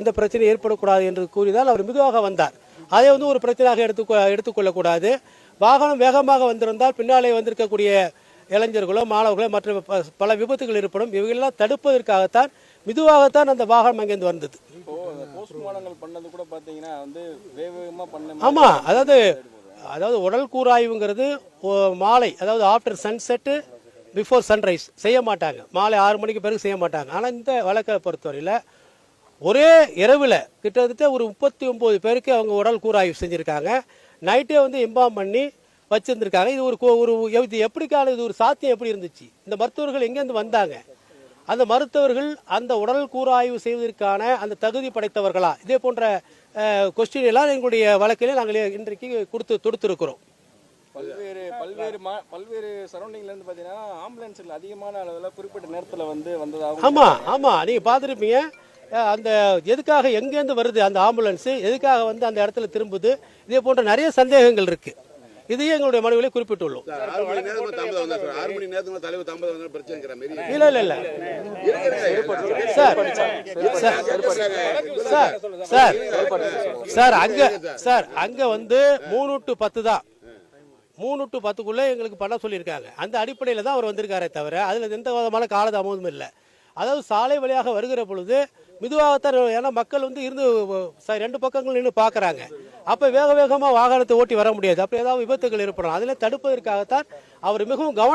எந்த பிரச்சனையும் ஏற்படக்கூடாது என்று கூறினால் அவர் மெதுவாக வந்தார். அதை வந்து ஒரு பிரச்சனையாக எடுத்து எடுத்துக்கொள்ளக்கூடாது. வாகனம் வேகமாக வந்திருந்தால் பின்னாலே வந்திருக்கக்கூடிய இளைஞர்களோ மாணவர்களோ மற்ற பல விபத்துகள் ஏற்படும். இவைகளெல்லாம் தடுப்பதற்காகத்தான் மெதுவாகத்தான் அந்த வாகனம் அங்கேருந்து வந்தது. இப்போ போஸ்ட்மார்ட்டங்கள் பண்ணது கூட பாத்தீங்கன்னா வந்து வேக வேகமா பண்ண ஆமா அதாவது அதாவது உடல் கூராய்வுங்கிறது மாலை அதாவது ஆஃப்டர் சன்செட்டு பிஃபோர் சன்ரைஸ் செய்ய மாட்டாங்க. மாலை ஆறு மணிக்கு பிறகு செய்ய மாட்டாங்க. ஆனால் இந்த வழக்கை பொறுத்தவரையில் ஒரே இரவில் கிட்டத்தட்ட ஒரு முப்பத்தி ஒம்பது பேருக்கு அவங்க உடல் கூராய்வு செஞ்சுருக்காங்க. நைட்டே வந்து இம்பாம் பண்ணி வச்சிருந்திருக்காங்க. இது ஒரு ஒரு இது எப்படிக்கான இது ஒரு சாத்தியம் எப்படி இருந்துச்சு? இந்த மருத்துவர்கள் எங்கேருந்து வந்தாங்க? அந்த மருத்துவர்கள் அந்த உடல் கூராய்வு செய்வதற்கான அந்த தகுதி படைத்தவர்களா? இதே போன்ற கொஸ்டின் எல்லாம் எங்களுடைய வழக்கிலே நாங்கள் இன்றைக்கு கொடுத்து தொடுத்திருக்கிறோம். பல்வேறு பல்வேறு பல்வேறு சரௌண்டிங்ல இருந்து பாத்தீங்கன்னா ஆம்புலன்ஸ்கள் அதிகமான அளவுல குறிப்பிட்ட நேரத்துல வந்து வந்ததாகவும் ஆமா ஆமா. நீங்க பார்த்துருப்பீங்க. அஹ், அந்த எதுக்காக எங்கேருந்து வருது அந்த ஆம்புலன்ஸ்? எதுக்காக வந்து அந்த இடத்துல திரும்புது? இதே போன்ற நிறைய சந்தேகங்கள் இருக்கு. இதையே எங்களுடைய மனுவிலே குறிப்பிட்டுள்ளோம். இல்ல இல்ல இல்ல. சார் சார் சார் சார் அங்க சார் அங்க வந்து மூணு டு பத்து தான். மூணு டு பத்துக்குள்ள எங்களுக்கு பண்ண சொல்லியிருக்காங்க. அந்த அடிப்படையில் தான் அவர் வந்திருக்காரே தவிர அதில் எந்த விதமான காலதாமதமும் இல்லை. அதாவது சாலை வழியாக வருகிற பொழுது மெதுவாகத்தான் ஏன்னா மக்கள் வந்து இருந்து ச- ரெண்டு பக்கங்கள் நின்று பார்க்குறாங்க. அப்போ வேக வேகமாக வாகனத்தை ஓட்டி வர முடியாது. அப்போ ஏதாவது விபத்துகள் ஏற்படலாம். அதில் தடுப்பதற்காகத்தான் அவர் மிகவும் கவனம்